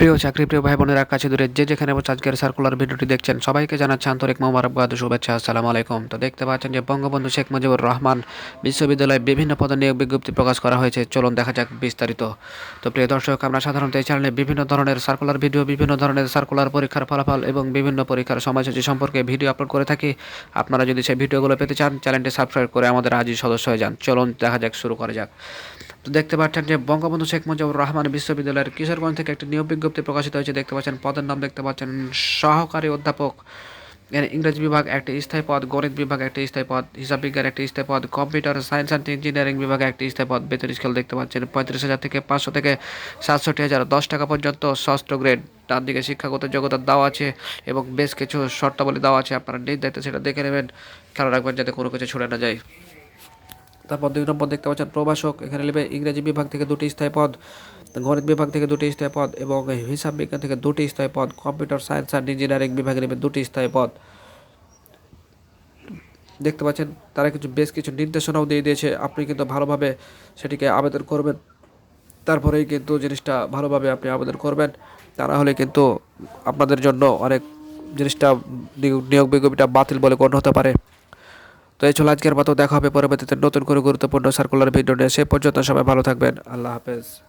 প্রিয় চাকরি, প্রিয় ভাই বোনেরা কাছে দূরে যে যেখানে বসে আজকের সার্কুলার ভিডিওটি দেখছেন, সবাইকে জানাচ্ছি আন্তরিক মোবারকবাদ শুভেচ্ছা। আসসালামু আলাইকুম। তো দেখতে পাচ্ছেন যে বঙ্গবন্ধু শেখ মুজিবুর রহমান বিশ্ববিদ্যালয়ে বিভিন্ন পদে নিয়োগ বিজ্ঞপ্তি প্রকাশ করা হয়েছে। চলুন দেখা যাক বিস্তারিত। তো প্রিয় দর্শক, আমরা সাধারণত এই চ্যানেলে বিভিন্ন ধরনের সার্কুলার ভিডিও বিভিন্ন ধরনের সার্কুলার পরীক্ষার ফলাফল এবং বিভিন্ন পরীক্ষার সময়সূচি সম্পর্কে ভিডিও আপলোড করে থাকি। আপনারা যদি সেই ভিডিওগুলো পেতে চান চ্যানেলটি সাবস্ক্রাইব করে আমাদের আজই সদস্য হয়ে যান। চলুন দেখা যাক, শুরু করা যাক। তো দেখতে পাচ্ছেন যে বঙ্গবন্ধু শেখ মুজিবুর রহমান বিশ্ববিদ্যালয়ের কিশোরগঞ্জ থেকে একটি নিয়োগ বিজ্ঞপ্তি প্রকাশিত হয়েছে। দেখতে পাচ্ছেন পদের নাম দেখতে পাচ্ছেন সহকারী অধ্যাপক ইংরেজি বিভাগ একটি স্থায়ী পদ, গণিত বিভাগ একটি স্থায়ী পদ, হিসাব বিজ্ঞান একটি স্থায়ী পদ, কম্পিউটার সায়েন্স অ্যান্ড ইঞ্জিনিয়ারিং বিভাগে একটি স্থায়ী পদ, বেতন স্কেল দেখতে পাচ্ছেন পঁয়ত্রিশ হাজার থেকে পাঁচশো থেকে সাতষট্টি হাজার দশ টাকা পর্যন্ত ষষ্ঠ গ্রেড। তার দিকে শিক্ষাগত যোগ্যতা দেওয়া আছে এবং বেশ কিছু শর্তাবলী দেওয়া আছে। আপনারা নিজ সেটা দেখে নেবেন। খেয়াল রাখবেন যাতে কোনো কিছু ছুটে না যায়। তারপর দুই নম্বর দেখতে পাচ্ছেন প্রভাষক, এখানে নেবে ইংরেজি বিভাগ থেকে দুটি স্থায়ী পদ, গণিত বিভাগ থেকে দুটি স্থায়ী পদ এবং হিসাব বিজ্ঞান থেকে দুটি স্থায়ী পদ, কম্পিউটার সায়েন্স অ্যান্ড ইঞ্জিনিয়ারিং বিভাগে নেবে দুটি স্থায়ী পদ। দেখতে পাচ্ছেন তারা কিছু বেশ কিছু নির্দেশনাও দিয়ে দিয়েছে, আপনি কিন্তু ভালোভাবে সেটিকে আবেদন করবেন। তারপরেই কিন্তু জিনিসটা ভালোভাবে আপনি আবেদন করবেন। তা না হলে কিন্তু আপনাদের জন্য অনেক জিনিসটা নিয়োগ বিজ্ঞপ্তিটা বাতিল বলে গণ্য হতে পারে। তো এই ছিল আজকের মতো, দেখা হবে পরবর্তীতে নতুন করে গুরুত্বপূর্ণ সার্কুলার ভিডিও নিয়ে। সে পর্যন্ত সবাই ভালো থাকবেন। আল্লাহ হাফেজ।